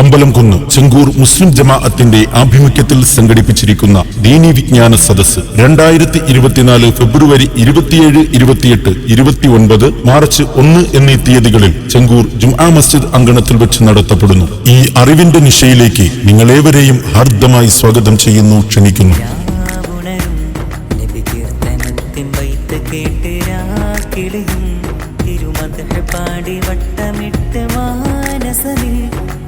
അമ്പലം കുന്ന് ചെങ്കൂർ മുസ്ലിം ജമാഅത്തിന്റെ ആഭിമുഖ്യത്തിൽ സംഘടിപ്പിച്ചിരിക്കുന്ന ദീനി വിജ്ഞാന സദസ് രണ്ടായിരത്തി ഇരുപത്തിനാല് ഫെബ്രുവരി ഇരുപത്തിയേഴ് ഇരുപത്തിയെട്ട് ഇരുപത്തിയൊൻപത് മാർച്ച് ഒന്ന് എന്നീ തീയതികളിൽ ചെങ്കൂർ ജുംആ മസ്ജിദ് അങ്കണത്തിൽ വെച്ച് നടത്തപ്പെടുന്നു. ഈ അറിവിന്റെ നിശയിലേക്ക് നിങ്ങളേവരെയും ഹാർദ്ദമായി സ്വാഗതം ചെയ്യുന്നു ക്ഷണിക്കുന്നു. തിരുമത പാടി വട്ടമിട്ട് മാനസനിൽ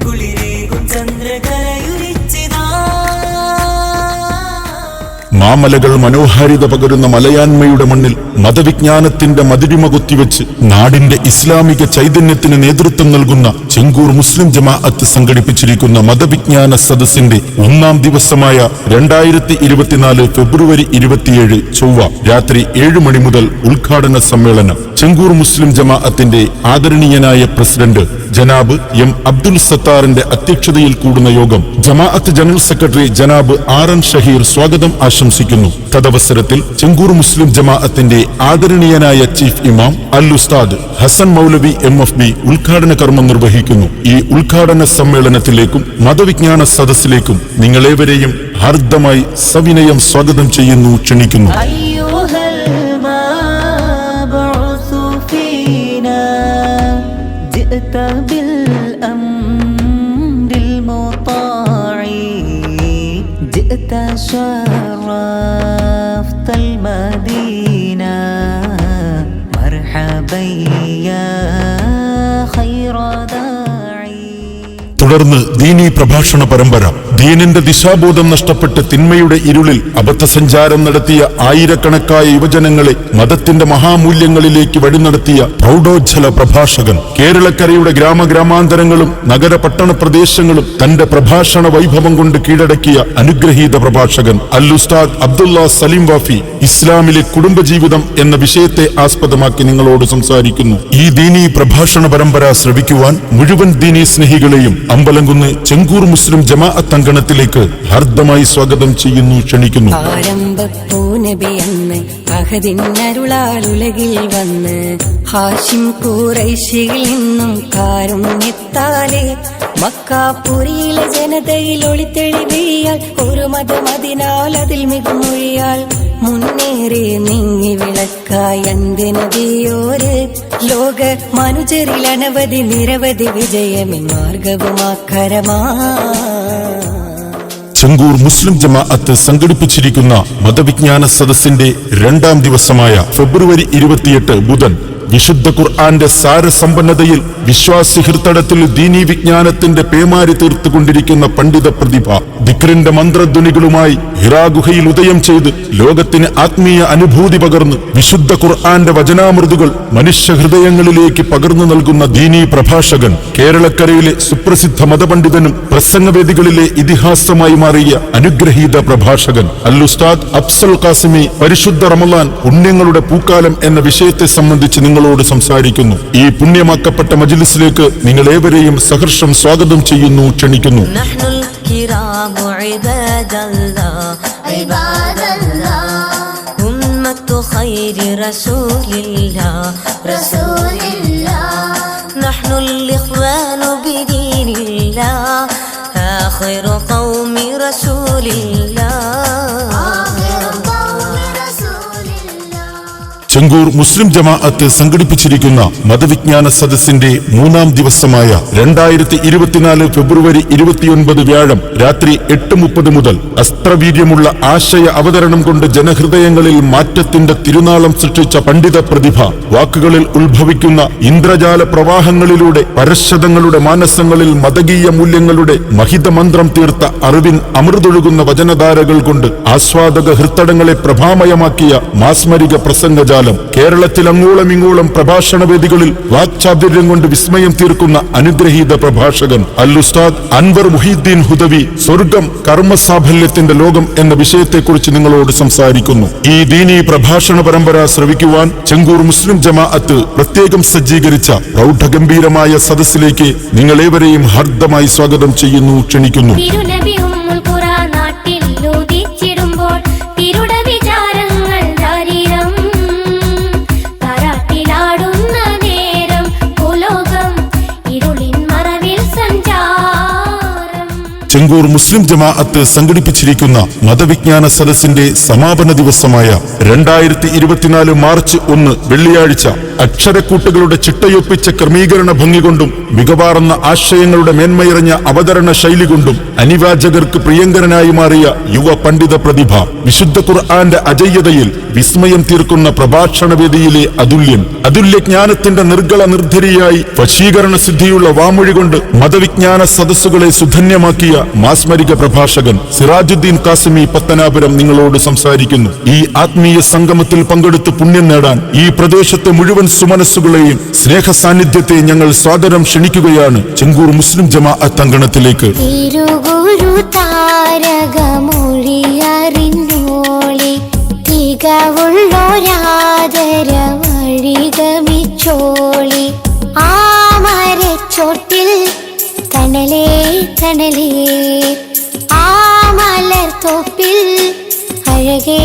കുളിരേകും മാമലകൾ മനോഹാരിത പകരുന്ന മലയാന്മയുടെ മണ്ണിൽ മതവിജ്ഞാനത്തിന്റെ മതിരിമ കുത്തിവെച്ച് നാടിന്റെ ഇസ്ലാമിക ചൈതന്യത്തിന് നേതൃത്വം നൽകുന്ന ചെങ്കൂർ മുസ്ലിം ജമാഅത്ത് സംഘടിപ്പിച്ചിരിക്കുന്ന മതവിജ്ഞാന സദസ്സിന്റെ ഒന്നാം ദിവസമായ രണ്ടായിരത്തി ഇരുപത്തിനാല് ഫെബ്രുവരി ഇരുപത്തിയേഴ് ചൊവ്വ രാത്രി ഏഴ് മണി മുതൽ ഉദ്ഘാടന സമ്മേളനം. ചെങ്കൂർ മുസ്ലിം ജമാഅത്തിന്റെ ആദരണീയനായ പ്രസിഡന്റ് ജനാബ് എം അബ്ദുൽ സത്താറിന്റെ അധ്യക്ഷതയിൽ കൂടുന്ന യോഗം ജമാഅത്ത് ജനറൽ സെക്രട്ടറി ജനാബ് ആർ എൻ ഷഹീർ സ്വാഗതം ആശംസിക്കുന്നു. തദവസരത്തിൽ ചെങ്കൂർ മുസ്ലിം ജമാഅത്തിന്റെ ആദരണീയനായ ചീഫ് ഇമാം അൽ ഉസ്താദ് ഹസൻ മൗലവി എം എഫ് ബി ഉദ്ഘാടന കർമ്മം നിർവഹിക്കുന്നു ഈ ഉദ്ഘാടന സമ്മേളനത്തിലേക്കും മതവിജ്ഞാന സദസ്സിലേക്കും നിങ്ങളേവരെയും ഹാർദമായി സവിനയം സ്വാഗതം ചെയ്യുന്നു ക്ഷണിക്കുന്നു أيها المبعوث فينا جئت بالأمر المطاع جئت شرفت തുടർന്ന് ദീനി പ്രഭാഷണ പരമ്പര ദീനിന്റെ ദിശാബോധം നഷ്ടപ്പെട്ട് തിന്മയുടെ ഇരുളിൽ അബദ്ധസഞ്ചാരം നടത്തിയ ആയിരക്കണക്കായ യുവജനങ്ങളെ മതത്തിന്റെ മഹാമൂല്യങ്ങളിലേക്ക് വഴി നടത്തിയ പ്രൗഢോജ്ജല പ്രഭാഷകൻ കേരളക്കരയുടെ ഗ്രാമഗ്രാമാന്തരങ്ങളും നഗര പട്ടണ പ്രദേശങ്ങളും തന്റെ പ്രഭാഷണ വൈഭവം കൊണ്ട് കീഴടക്കിയ അനുഗ്രഹീത പ്രഭാഷകൻ അൽ ഉസ്താദ് അബ്ദുള്ള സലീം വാഫി ഇസ്ലാമിലെ കുടുംബജീവിതം എന്ന വിഷയത്തെ ആസ്പദമാക്കി നിങ്ങളോട് സംസാരിക്കുന്നു. ഈ ദീനി പ്രഭാഷണ പരമ്പര ശ്രവിക്കുവാൻ മുഴുവൻ ദീനി സ്നേഹികളെയും അമ്പലംകുന്ന് ചെങ്കൂർ മുസ്ലിം ജമാഅത്ത് അങ്കണത്തിലേക്ക് ഹാർദ്ദമായി സ്വാഗതം ചെയ്യുന്നു ക്ഷണിക്കുന്നു. അഹദിന്നരുളാളുലകിൽ വന്ന് ഹാഷിം കൂറൈശിയിൽ നിന്നും കാരുണ്യത്താലെ മക്കാപുരിയിലെ ജനതയിൽ ഒളിത്തെളിവിയാൽ ഒരു മതമതിനാൽ അതിൽ മികുമൊഴിയാൽ മുന്നേറി നീങ്ങി വിളക്കായി അന്ത്യനദിയോര് ലോക മനുജരിൽ അനവധി നിരവധി വിജയമാർഗവുമാക്കരമാ ചെങ്കൂർ മുസ്ലിം ജമാഅത്ത് സംഘടിപ്പിച്ചിരിക്കുന്ന മതവിജ്ഞാന സദസ്സിന്റെ രണ്ടാം ദിവസമായ ഫെബ്രുവരി ഇരുപത്തിയെട്ട് ബുധൻ വിശുദ്ധ ഖുർആന്റെ സാരസമ്പന്നതയിൽ വിശ്വാസി ഹൃത്തടത്തിൽ ദീനീ വിജ്ഞാനത്തിന്റെ പേമാരി തീർത്തുകൊണ്ടിരിക്കുന്ന പണ്ഡിത പ്രതിഭ ദിക്റിന്റെ മന്ത്രധ്വനികളുമായി ഹിറാഗുഹയിൽ ഉദയം ചെയ്ത് ലോകത്തിന് ആത്മീയ അനുഭൂതി പകർന്ന് വിശുദ്ധ ഖുർആന്റെ വചനാമൃതുകൾ മനുഷ്യ ഹൃദയങ്ങളിലേക്ക് പകർന്നു നൽകുന്ന ദീനീ പ്രഭാഷകൻ കേരളക്കരയിലെ സുപ്രസിദ്ധ മതപണ്ഡിതനും പ്രസംഗവേദികളിലെ ഇതിഹാസമായി മാറിയ അനുഗ്രഹീത പ്രഭാഷകൻ. അൽ ഉസ്താദ് അഫ്സൽ ഖാസിമി പരിശുദ്ധ റമലാൻ പുണ്യങ്ങളുടെ പൂക്കാലം എന്ന വിഷയത്തെ സംബന്ധിച്ച് നിങ്ങളോട് സംസാരിക്കുന്നു ഈ പുണ്യമാക്കപ്പെട്ട മജ്ലിസിലേക്ക് നിങ്ങളേവരെയും സഹർഷം സ്വാഗതം ചെയ്യുന്നു ക്ഷണിക്കുന്നു نحن الكرام عباد الله عباد الله أمة خير رسول الله رسول الله نحن الإخوان بدين الله آخر قوم رسول الله ചെങ്കൂർ മുസ്ലിം ജമാഅത്ത് സംഘടിപ്പിച്ചിരിക്കുന്ന മതവിജ്ഞാന സദസ്സിന്റെ മൂന്നാം ദിവസമായ രണ്ടായിരത്തി ഇരുപത്തിനാല് ഫെബ്രുവരി ഇരുപത്തിയൊൻപത് വ്യാഴം രാത്രി എട്ട് മുപ്പത് മുതൽ അസ്ത്രവീര്യമുള്ള ആശയ അവതരണം കൊണ്ട് ജനഹൃദയങ്ങളിൽ മാറ്റത്തിന്റെ തിരുനാളം സൃഷ്ടിച്ച പണ്ഡിത പ്രതിഭ വാക്കുകളിൽ ഉത്ഭവിക്കുന്ന ഇന്ദ്രജാല പ്രവാഹങ്ങളിലൂടെ പരശതങ്ങളുടെ മാനസങ്ങളിൽ മതകീയ മൂല്യങ്ങളുടെ മഹിതമന്ത്രം തീർത്ത അറിവിൻ അമൃതൊഴുകുന്ന വചനധാരകൾ കൊണ്ട് ആസ്വാദക ഹൃത്തടങ്ങളെ പ്രഭാമയമാക്കിയ മാസ്മരിക പ്രസംഗജാലം കേരളത്തിൽ അങ്ങോളം ഇങ്ങോളം പ്രഭാഷണ വേദികളിൽ വാക്ചാതുര്യം കൊണ്ട് വിസ്മയം തീർക്കുന്ന അനുഗ്രഹീത പ്രഭാഷകൻ അൽ ഉസ്താദ് അൻവർ മുഹീദ്ദീൻ ഹുദവി സ്വർഗം കർമ്മസാഫല്യത്തിന്റെ ലോകം എന്ന വിഷയത്തെക്കുറിച്ച് നിങ്ങളോട് സംസാരിക്കുന്നു. ഈ ദീനി പ്രഭാഷണ പരമ്പര ശ്രവിക്കുവാൻ ചെങ്കൂർ മുസ്ലിം ജമാഅത്ത് പ്രത്യേകം സജ്ജീകരിച്ച പ്രൗഢഗംഭീരമായ സദസ്സിലേക്ക് നിങ്ങളേവരെയും ഹർദ്ദമായി സ്വാഗതം ചെയ്യുന്നു ക്ഷണിക്കുന്നു. ചെങ്കൂർ മുസ്ലിം ജമാഅത്ത് സംഘടിപ്പിച്ചിരിക്കുന്ന മതവിജ്ഞാന സദസ്സിന്റെ സമാപന ദിവസമായ രണ്ടായിരത്തി ഇരുപത്തിനാല് മാർച്ച് ഒന്ന് വെള്ളിയാഴ്ച അക്ഷരക്കൂട്ടുകളുടെ ചിട്ടയൊപ്പിച്ച ക്രമീകരണ ഭംഗി കൊണ്ടും മികവാർന്ന ആശയങ്ങളുടെ മേന്മയിറഞ്ഞ അവതരണ ശൈലി കൊണ്ടും അനിവാചകർക്ക് പ്രിയങ്കരനായി മാറിയ യുവ പണ്ഡിത പ്രതിഭ. വിശുദ്ധ ഖുർആന്റെ അജയ്യതയിൽ വിസ്മയം തീർക്കുന്ന പ്രഭാഷണവേദിയിലെ അതുല്യം അതുല്യ ജ്ഞാനത്തിന്റെ നിർഗള നിർധരിയായി വശീകരണ സിദ്ധിയുള്ള വാമൊഴി കൊണ്ട് മതവിജ്ഞാന സദസ്സുകളെ സുധന്യമാക്കിയ മാസ്മരിക പ്രഭാഷകൻ സിറാജുദ്ദീൻ കാസിമി പത്തനാപുരം നിങ്ങളോട് സംസാരിക്കുന്നു. ഈ ആത്മീയ സംഗമത്തിൽ പങ്കെടുത്ത് പുണ്യം നേടാൻ ഈ പ്രദേശത്തെ മുഴുവൻ സുമനസ്സുകളെയും സ്നേഹ സാന്നിധ്യത്തെ ഞങ്ങൾ സ്വാഗതം ക്ഷണിക്കുകയാണ് ചെങ്കൂർ മുസ്ലിം ജമാ തികവുള്ളൊരാദര വഴിഗമിച്ചോളി ആ ആ മലർ തോപ്പിൽ അഴകേ